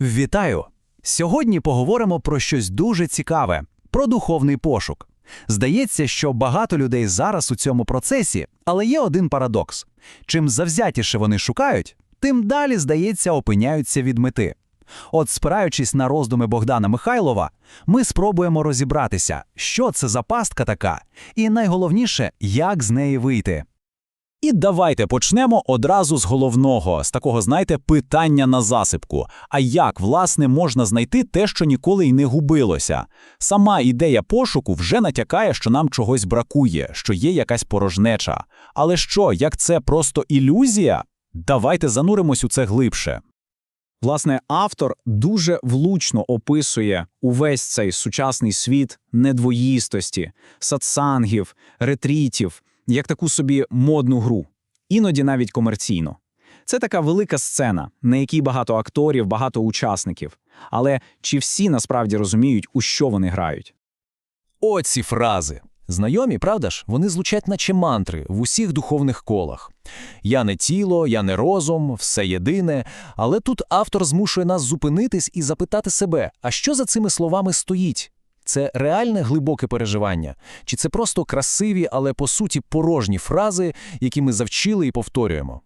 Вітаю! Сьогодні поговоримо про щось дуже цікаве про духовний пошук. Здається, що багато людей зараз у цьому процесі, але є один парадокс: чим завзятіше вони шукають, тим далі, здається, опиняються від мети. От, спираючись на роздуми Богдана Михайлова, ми спробуємо розібратися, що це за пастка така, і найголовніше, як з неї вийти. І давайте почнемо одразу з головного, з такого, знаєте, питання на засипку. А як, власне, можна знайти те, що ніколи й не губилося? Сама ідея пошуку вже натякає, що нам чогось бракує, що є якась порожнеча. Але що, як це просто ілюзія? Давайте зануримось у це глибше. Власне, автор дуже влучно описує увесь цей сучасний світ недвоїстості, сатсангів, ретрітів, як таку собі модну гру, іноді навіть комерційну. Це така велика сцена, на якій багато акторів, багато учасників. Але чи всі насправді розуміють, у що вони грають? Оці фрази. Знайомі, правда ж, вони звучать наче мантри в усіх духовних колах. Я не тіло, я не розум, все єдине. Але тут автор змушує нас зупинитись і запитати себе, а що за цими словами стоїть? Це реальне глибоке переживання? Чи це просто красиві, але по суті порожні фрази, які ми завчили і повторюємо?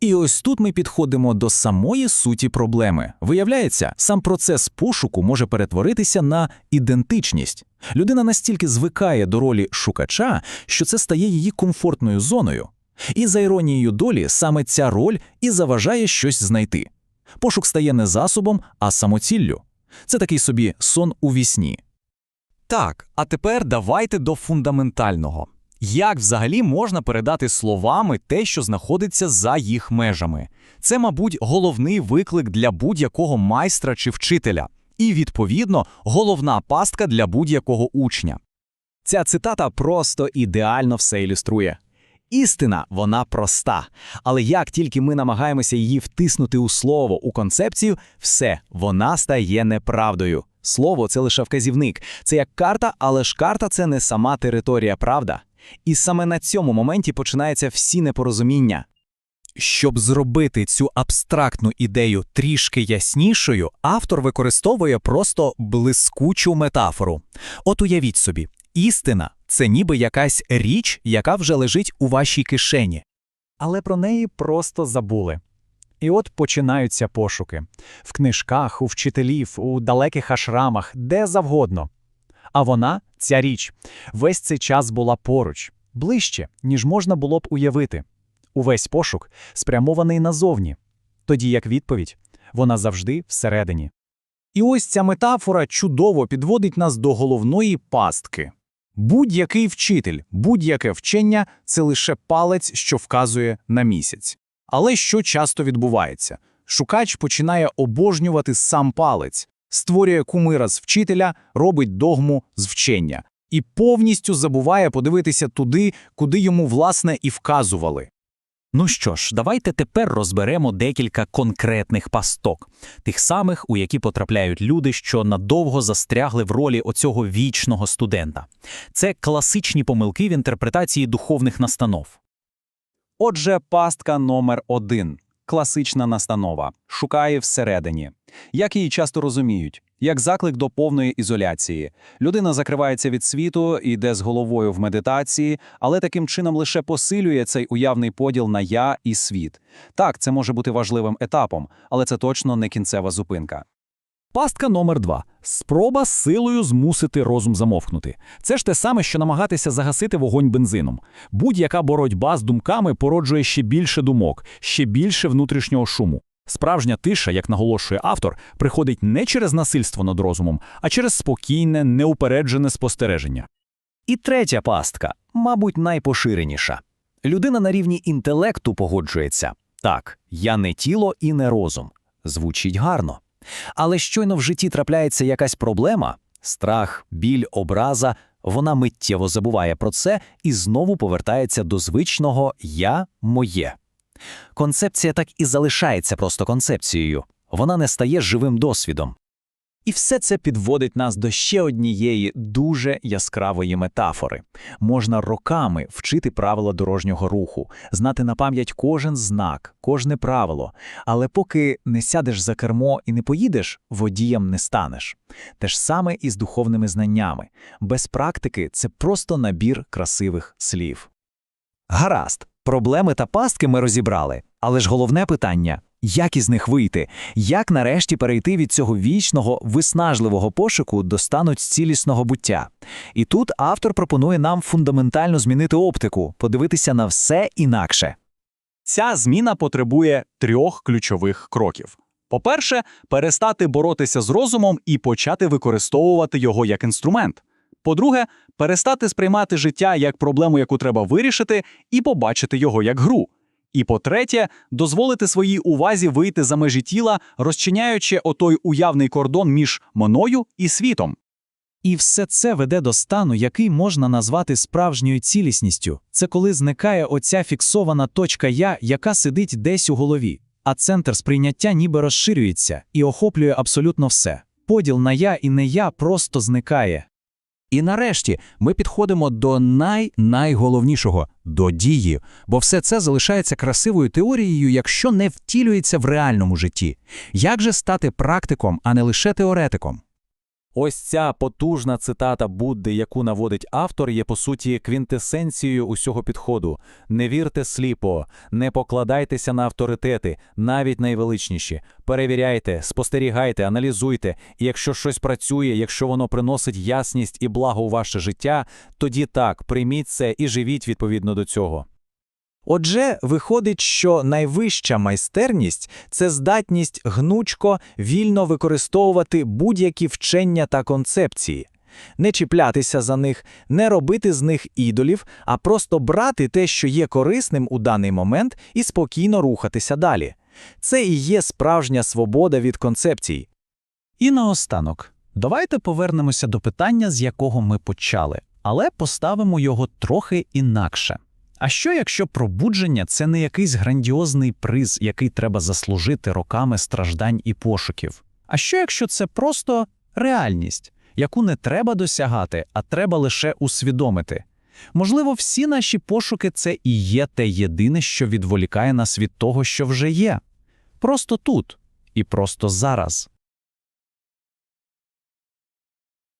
І ось тут ми підходимо до самої суті проблеми. Виявляється, сам процес пошуку може перетворитися на ідентичність. Людина настільки звикає до ролі шукача, що це стає її комфортною зоною. І за іронією долі, саме ця роль і заважає щось знайти. Пошук стає не засобом, а самоціллю. Це такий собі сон у вісні. Так, а тепер давайте до фундаментального. Як взагалі можна передати словами те, що знаходиться за їх межами? Це, мабуть, головний виклик для будь-якого майстра чи вчителя, і, відповідно, головна пастка для будь-якого учня. Ця цитата просто ідеально все ілюструє. Істина, вона проста, але як тільки ми намагаємося її втиснути у слово, у концепцію, все, вона стає неправдою. Слово це лише вказівник, це як карта, але ж карта це не сама територія, правда? І саме на цьому моменті починаються всі непорозуміння. Щоб зробити цю абстрактну ідею трішки яснішою, автор використовує просто блискучу метафору. От уявіть собі, істина це ніби якась річ, яка вже лежить у вашій кишені. Але про неї просто забули. І от починаються пошуки в книжках, у вчителів, у далеких ашрамах, де завгодно. А вона, ця річ, весь цей час була поруч, ближче, ніж можна було б уявити. Увесь пошук спрямований назовні, тоді як відповідь вона завжди всередині. І ось ця метафора чудово підводить нас до головної пастки. Будь-який вчитель, будь-яке вчення це лише палець, що вказує на місяць. Але що часто відбувається? Шукач починає обожнювати сам палець, створює кумира з вчителя, робить догму з вчення і повністю забуває подивитися туди, куди йому власне і вказували. Ну що ж, давайте тепер розберемо декілька конкретних пасток, тих самих, у які потрапляють люди, що надовго застрягли в ролі оцього вічного студента. Це класичні помилки в інтерпретації духовних настанов. Отже, пастка номер один класична настанова шукає всередині. Як її часто розуміють, як заклик до повної ізоляції. Людина закривається від світу, йде з головою в медитації, але таким чином лише посилює цей уявний поділ на я і світ. Так, це може бути важливим етапом, але це точно не кінцева зупинка. Пастка номер два спроба силою змусити розум замовкнути. Це ж те саме, що намагатися загасити вогонь бензином. Будь-яка боротьба з думками породжує ще більше думок, ще більше внутрішнього шуму. Справжня тиша, як наголошує автор, приходить не через насильство над розумом, а через спокійне, неупереджене спостереження. І третя пастка, мабуть, найпоширеніша. Людина на рівні інтелекту погоджується. Так, я не тіло і не розум. Звучить гарно. Але щойно в житті трапляється якась проблема, страх, біль, образа, вона миттєво забуває про це і знову повертається до звичного я моє. Концепція так і залишається просто концепцією, вона не стає живим досвідом. І все це підводить нас до ще однієї дуже яскравої метафори. Можна роками вчити правила дорожнього руху, знати на пам'ять кожен знак, кожне правило, але поки не сядеш за кермо і не поїдеш, водієм не станеш. Те ж саме і з духовними знаннями. Без практики це просто набір красивих слів. Гаразд, проблеми та пастки ми розібрали, але ж головне питання як із них вийти, як нарешті перейти від цього вічного, виснажливого пошуку до стану цілісного буття. І тут автор пропонує нам фундаментально змінити оптику, подивитися на все інакше. Ця зміна потребує трьох ключових кроків. По-перше, перестати боротися з розумом і почати використовувати його як інструмент. По-друге, перестати сприймати життя як проблему, яку треба вирішити, і побачити його як гру. І по-третє, дозволити своїй увазі вийти за межі тіла, розчиняючи отой уявний кордон між мною і світом. І все це веде до стану, який можна назвати справжньою цілісністю. Це коли зникає оця фіксована точка я, яка сидить десь у голові, а центр сприйняття ніби розширюється і охоплює абсолютно все. Поділ на я і не я просто зникає. І нарешті ми підходимо до най-найголовнішого – до дії, бо все це залишається красивою теорією, якщо не втілюється в реальному житті. Як же стати практиком, а не лише теоретиком? Ось ця потужна цитата Будди, яку наводить автор, є по суті квінтесенцією усього підходу. Не вірте сліпо, не покладайтеся на авторитети, навіть найвеличніші. Перевіряйте, спостерігайте, аналізуйте. І якщо щось працює, якщо воно приносить ясність і благо у ваше життя, тоді так, прийміть це і живіть відповідно до цього. Отже, виходить, що найвища майстерність це здатність гнучко, вільно використовувати будь-які вчення та концепції, не чіплятися за них, не робити з них ідолів, а просто брати те, що є корисним у даний момент, і спокійно рухатися далі. Це і є справжня свобода від концепцій. І наостанок, давайте повернемося до питання, з якого ми почали, але поставимо його трохи інакше. А що, якщо пробудження це не якийсь грандіозний приз, який треба заслужити роками страждань і пошуків? А що, якщо це просто реальність, яку не треба досягати, а треба лише усвідомити? Можливо, всі наші пошуки це і є те єдине, що відволікає нас від того, що вже є. Просто тут і просто зараз.